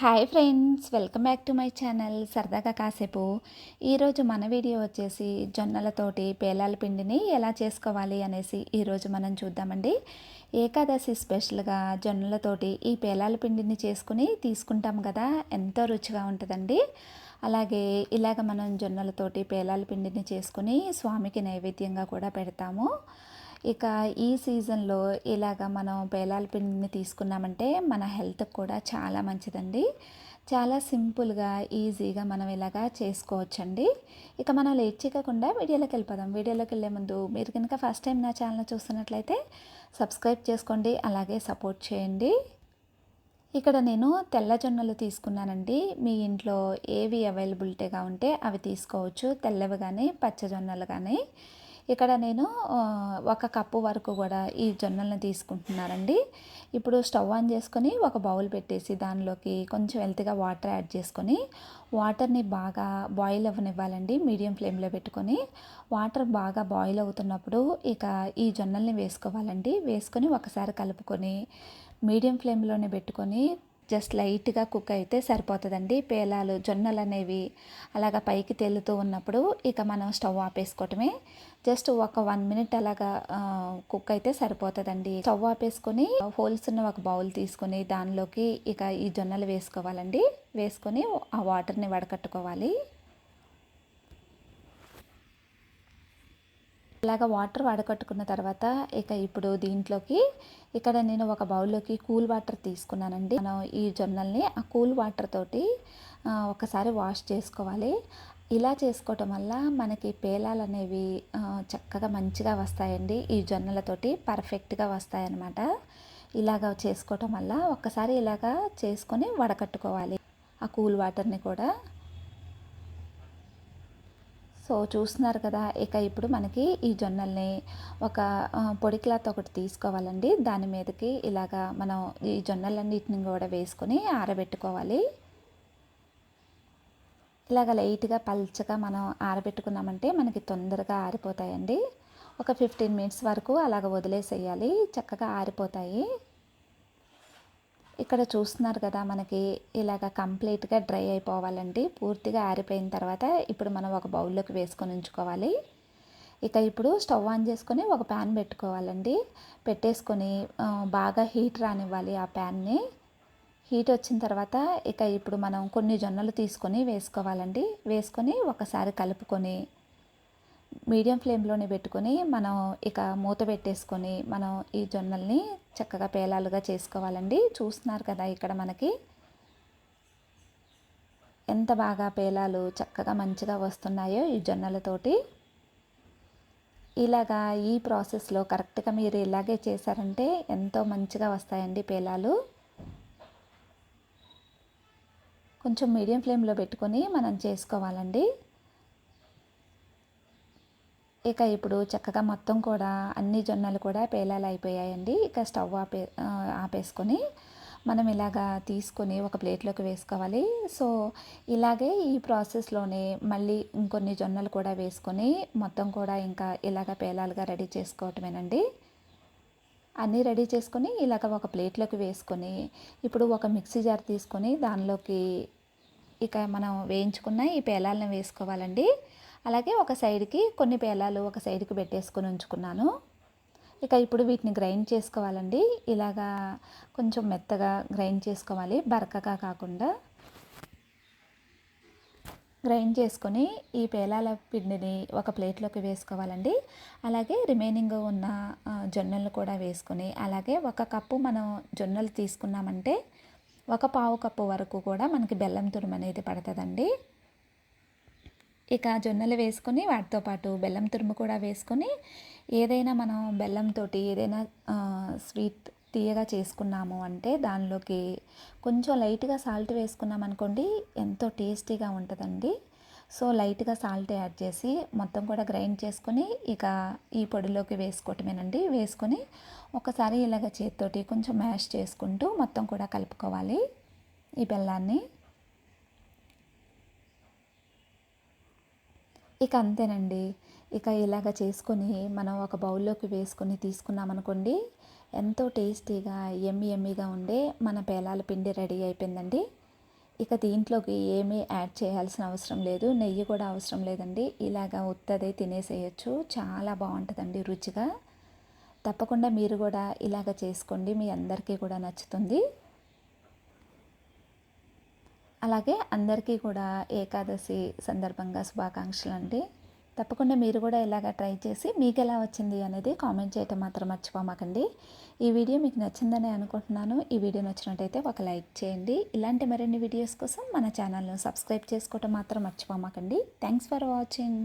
Hi friends welcome back to my channel. సరదాగా కాసేపు. ఈరోజు మన వీడియో వచ్చేసి జొన్నలతోటి పేలాల పిండిని ఎలా చేసుకోవాలి అనేసి ఈరోజు మనం చూద్దామండి. ఏకాదశి స్పెషల్గా జొన్నలతోటి ఈ పేలాల పిండిని చేసుకుని తీసుకుంటాం కదా ఎంతో రుచిగా ఉంటుందండి. అలాగే ఇలాగ మనం జొన్నలతోటి పేలాల పిండిని చేసుకుని స్వామికి నైవేద్యంగా కూడా పెడతాము. ఇక ఈ సీజన్లో ఇలాగ మనం పేలాల పిండిని తీసుకున్నామంటే మన హెల్త్కి కూడా చాలా మంచిదండి. చాలా సింపుల్గా ఈజీగా మనం ఇలాగా చేసుకోవచ్చండి. ఇక మనం లేట్ చేయకుండా వీడియోలోకి వెళ్ళిపోదాం. వీడియోలోకి వెళ్ళే ముందు మీరు కనుక ఫస్ట్ టైం నా ఛానల్ చూస్తున్నట్లయితే సబ్స్క్రైబ్ చేసుకోండి అలాగే సపోర్ట్ చేయండి. ఇక్కడ నేను తెల్ల జొన్నలు తీసుకున్నానండి. మీ ఇంట్లో ఏవి అవైలబిలిటీగా ఉంటే అవి తీసుకోవచ్చు. తెల్లవి కానీ పచ్చజొన్నలు కానీ ఇక్కడ నేను ఒక కప్పు వరకు కూడా ఈ జొన్నలను తీసుకుంటున్నానండి. ఇప్పుడు స్టవ్ ఆన్ చేసుకొని ఒక బౌల్ పెట్టేసి దానిలోకి కొంచెం వెల్తిగా వాటర్ యాడ్ చేసుకొని వాటర్ని బాగా బాయిల్ అవ్వనివ్వాలండి మీడియం ఫ్లేమ్లో పెట్టుకొని. వాటర్ బాగా బాయిల్ అవుతున్నప్పుడు ఇక ఈ జొన్నల్ని వేసుకోవాలండి. వేసుకొని ఒకసారి కలుపుకొని మీడియం ఫ్లేమ్లోనే పెట్టుకొని జస్ట్ లైట్గా కుక్ అయితే సరిపోతుందండి. పేలాలు జొన్నలు అనేవి అలాగ పైకి తేలుతూ ఉన్నప్పుడు ఇక మనం స్టవ్ ఆపేసుకోవటమే. జస్ట్ ఒక వన్ మినిట్ అలాగా కుక్ అయితే సరిపోతుందండి. స్టవ్ ఆపేసుకొని హోల్స్ ఉన్న ఒక బౌల్ తీసుకొని దానిలోకి ఇక ఈ జొన్నలు వేసుకోవాలండి. వేసుకొని ఆ వాటర్ని వడకట్టుకోవాలి. ఇలాగ వాటర్ వడకట్టుకున్న తర్వాత ఇక ఇప్పుడు దీంట్లోకి ఇక్కడ నేను ఒక బౌల్లోకి కూల్ వాటర్ తీసుకున్నానండి. మనం ఈ జొన్నల్ని ఆ కూల్ వాటర్ తోటి ఒకసారి వాష్ చేసుకోవాలి. ఇలా చేసుకోవటం వల్ల మనకి పేలాలు అనేవి చక్కగా మంచిగా వస్తాయండి. ఈ జొన్నలతోటి పర్ఫెక్ట్గా వస్తాయన్నమాట. ఇలాగ చేసుకోవటం వల్ల ఒక్కసారి ఇలాగా చేసుకొని వడకట్టుకోవాలి. ఆ కూల్ వాటర్ని కూడా సో చూస్తున్నారు కదా ఇక ఇప్పుడు మనకి ఈ జొన్నల్ని ఒక పొడి క్లాత్ ఒకటి తీసుకోవాలండి. దాని మీదకి ఇలాగా మనం ఈ జొన్నలన్నిటిని కూడా వేసుకొని ఆరబెట్టుకోవాలి. ఇలాగ లైట్గా పల్చగా మనం ఆరబెట్టుకున్నామంటే మనకి తొందరగా ఆరిపోతాయండి. ఒక ఫిఫ్టీన్ మినిట్స్ వరకు అలాగ వదిలేసేయాలి. చక్కగా ఆరిపోతాయి. ఇక్కడ చూస్తున్నారు కదా మనకి ఇలాగ కంప్లీట్గా డ్రై అయిపోవాలండి. పూర్తిగా ఆరిపోయిన తర్వాత ఇప్పుడు మనం ఒక బౌల్లోకి వేసుకొని ఉంచుకోవాలి. ఇక ఇప్పుడు స్టవ్ ఆన్ చేసుకొని ఒక ప్యాన్ పెట్టుకోవాలండి. పెట్టేసుకొని బాగా హీట్ రానివ్వాలి ఆ ప్యాన్ని. హీట్ వచ్చిన తర్వాత ఇక ఇప్పుడు మనం కొన్ని జొన్నలు తీసుకొని వేసుకోవాలండి. వేసుకొని ఒకసారి కలుపుకొని మీడియం ఫ్లేమ్లోనే పెట్టుకొని మనం ఇక మూత పెట్టేసుకొని మనం ఈ జొన్నల్ని చక్కగా పేలాలుగా చేసుకోవాలండి. చూస్తున్నారు కదా ఇక్కడ మనకి ఎంత బాగా పేలాలు చక్కగా మంచిగా వస్తున్నాయో ఈ జొన్నలతోటి. ఇలాగా ఈ ప్రాసెస్లో కరెక్ట్గా మీరు ఇలాగే చేశారంటే ఎంతో మంచిగా వస్తాయండి పేలాలు. కొంచెం మీడియం ఫ్లేమ్లో పెట్టుకొని మనం చేసుకోవాలండి. ఇక ఇప్పుడు చక్కగా మొత్తం కూడా అన్ని జొన్నలు కూడా పేలాలు అయిపోయాయండి. ఇక స్టవ్ ఆపే ఆపేసుకొని మనం ఇలాగా తీసుకొని ఒక ప్లేట్లోకి వేసుకోవాలి. సో ఇలాగే ఈ ప్రాసెస్లోనే మళ్ళీ ఇంకొన్ని జొన్నలు కూడా వేసుకొని మొత్తం కూడా ఇంకా ఇలాగ పేలాలుగా రెడీ చేసుకోవటమేనండి. అన్నీ రెడీ చేసుకొని ఇలాగ ఒక ప్లేట్లోకి వేసుకొని ఇప్పుడు ఒక మిక్సీ జార్ తీసుకొని దానిలోకి ఇక మనం వేయించుకున్న ఈ పేలాలను వేసుకోవాలండి. అలాగే ఒక సైడ్కి కొన్ని పేలాలు ఒక సైడ్కి పెట్టేసుకొని ఉంచుకున్నాను. ఇక ఇప్పుడు వీటిని గ్రైండ్ చేసుకోవాలండి. ఇలాగా కొంచెం మెత్తగా గ్రైండ్ చేసుకోవాలి. బరకగా కాకుండా గ్రైండ్ చేసుకొని ఈ పేలాల పిండిని ఒక ప్లేట్లోకి వేసుకోవాలండి. అలాగే రిమైనింగ్ ఉన్న జొన్నలు కూడా వేసుకొని అలాగే ఒక కప్పు మనం జొన్నలు తీసుకున్నామంటే ఒక పావు కప్పు వరకు కూడా మనకి బెల్లం తురుము అనేది పడుతుందండి. ఇక జొన్నలు వేసుకొని వాటితో పాటు బెల్లం తురుము కూడా వేసుకొని ఏదైనా మనం బెల్లంతో ఏదైనా స్వీట్ తీయగా చేసుకున్నాము అంటే దానిలోకి కొంచెం లైట్గా సాల్ట్ వేసుకున్నాం అనుకోండి ఎంతో టేస్టీగా ఉంటుందండి. సో లైట్గా సాల్ట్ యాడ్ చేసి మొత్తం కూడా గ్రైండ్ చేసుకొని ఇక ఈ పొడిలోకి వేసుకోవటమేనండి. వేసుకొని ఒకసారి ఇలాగ చేతితోటి కొంచెం మ్యాష్ చేసుకుంటూ మొత్తం కూడా కలుపుకోవాలి ఈ బెల్లాన్ని. ఇక అంతేనండి. ఇక ఇలాగ చేసుకొని మనం ఒక బౌల్లోకి వేసుకొని తీసుకున్నామనుకోండి ఎంతో టేస్టీగా ఎమ్మి ఎమ్మిగా ఉండే మన పేలాల పిండి రెడీ అయిపోయిందండి. ఇక దీంట్లోకి ఏమీ యాడ్ చేయాల్సిన అవసరం లేదు నెయ్యి కూడా అవసరం లేదండి. ఇలాగా ఉత్తదే తినేసేయచ్చు చాలా బాగుంటుందండి రుచిగా. తప్పకుండా మీరు కూడా ఇలాగ చేసుకోండి మీ అందరికీ కూడా నచ్చుతుంది. అలాగే అందరికీ కూడా ఏకాదశి సందర్భంగా శుభాకాంక్షలు అండి తప్పకుండా మీరు కూడా ఇలాగ ట్రై చేసి మీకు ఎలా వచ్చింది అనేది కామెంట్ చేయటం మాత్రం మర్చిపోమాకండి. ఈ వీడియో మీకు నచ్చిందని అనుకుంటున్నాను. ఈ వీడియో నచ్చినట్టయితే ఒక లైక్ చేయండి. ఇలాంటి మరిన్ని వీడియోస్ కోసం మన ఛానల్ను సబ్స్క్రైబ్ చేసుకోవటం మాత్రం మర్చిపోమాకండి. Thanks for watching.